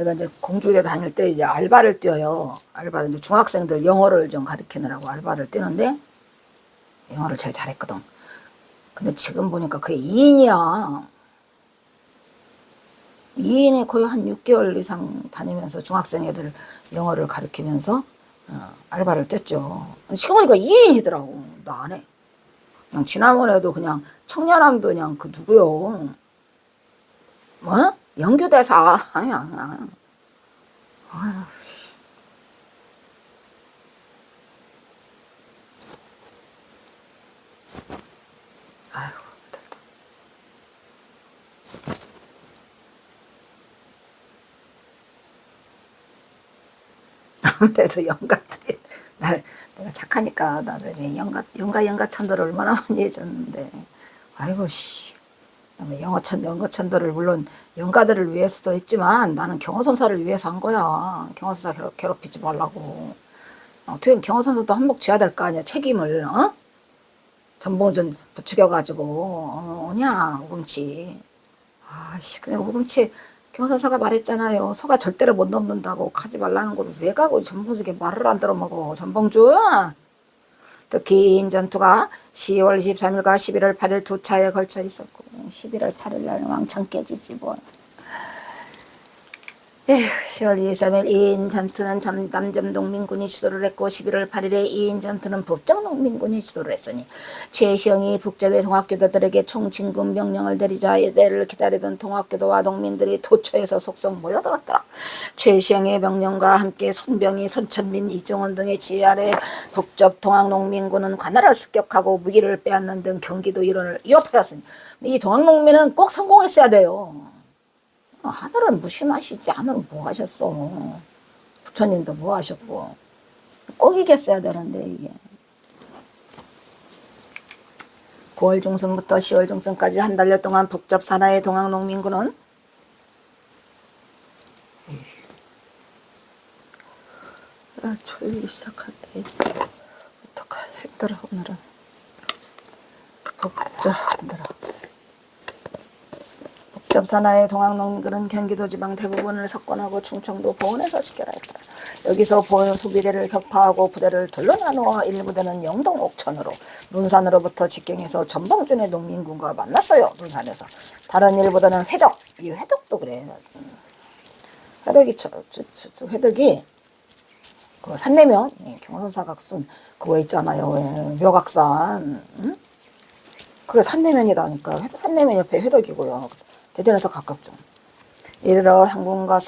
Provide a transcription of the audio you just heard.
내가 이제 공주대 다닐 때 이제 알바를 뛰어요. 알바를 이제 중학생들 영어를 좀 가르치느라고 알바를 뛰는데 영어를 제일 잘했거든. 근데 지금 보니까 그게 2인이야. 2인이 거의 한 6개월 이상 다니면서 중학생 애들 영어를 가르치면서 어, 알바를 뛰었죠. 지금 보니까 2인이더라고. 나 안 해. 그냥 지난번에도 그냥 청년함도 그냥 그 누구요? 뭐? 연교대사 아니야. 아니야. 아휴. 아무래도 영가들이 나를 내가 착하니까 나를 내 영가 영가 영가 천도를 얼마나 많이 해줬는데 아이고 씨 영어천 영어천도를 물론 영가들을 위해서도 했지만 나는 경호선사를 위해서 한 거야 경호선사 괴롭, 괴롭히지 말라고 어떻게 경호선사도 한몫 져야 될 거 아니야 책임을 어 전봉준 부추겨가지고 어, 오냐 우금치 아씨 그냥 우금치 경선사가 말했잖아요. 소가 절대로 못 넘는다고 가지 말라는 걸 왜 가고 전봉주에게 말을 안 들어먹어. 전봉주. 특히 인 전투가 10월 23일과 11월 8일 두 차에 걸쳐 있었고 11월 8일 날 왕창 깨지지 뭐. 에휴, 10월 23일 2인 전투는 남점 농민군이 주도를 했고 11월 8일에 2인 전투는 북정농민군이 주도를 했으니 최시영이 북접의 동학교도들에게 총진군 명령을 내리자 이들을 기다리던 동학교도와 농민들이 도처에서 속속 모여들었더라. 최시영의 명령과 함께 손병희, 손천민, 이정원 등의 지휘 아래 북접 동학농민군은 관할을 습격하고 무기를 빼앗는 등 경기도 일원을 위협하였으니 이 동학농민은 꼭 성공했어야 돼요. 하늘은 무심하시지 하늘은 뭐 하셨어? 부처님도 뭐 하셨고. 꼭 이겼어야 되는데 이게. 9월 중순부터 10월 중순까지 한 달여 동안 북접 산하의 동학농민군은? 아 졸리기 시작한대 어떡하 힘들어 오늘은. 북접 힘들어 접산하의 동학농민들은 경기도 지방 대부분을 석권하고 충청도 보은에서 지켜라했다. 여기서 보은 소비대를 격파하고 부대를 둘러 나누어 일부대는 영동 옥천으로 눈산으로부터 직경해서 전봉준의 농민군과 만났어요. 눈산에서 다른 일부대는 회덕 이 회덕도 그래. 회덕이 저, 저, 저, 저 회덕이 그 산내면 경선사각순 그거 있잖아요. 왜, 묘각산 응? 그게 산내면이라니까. 산내면 옆에 회덕이고요. 대전에서 가깝죠. 이르러 상군과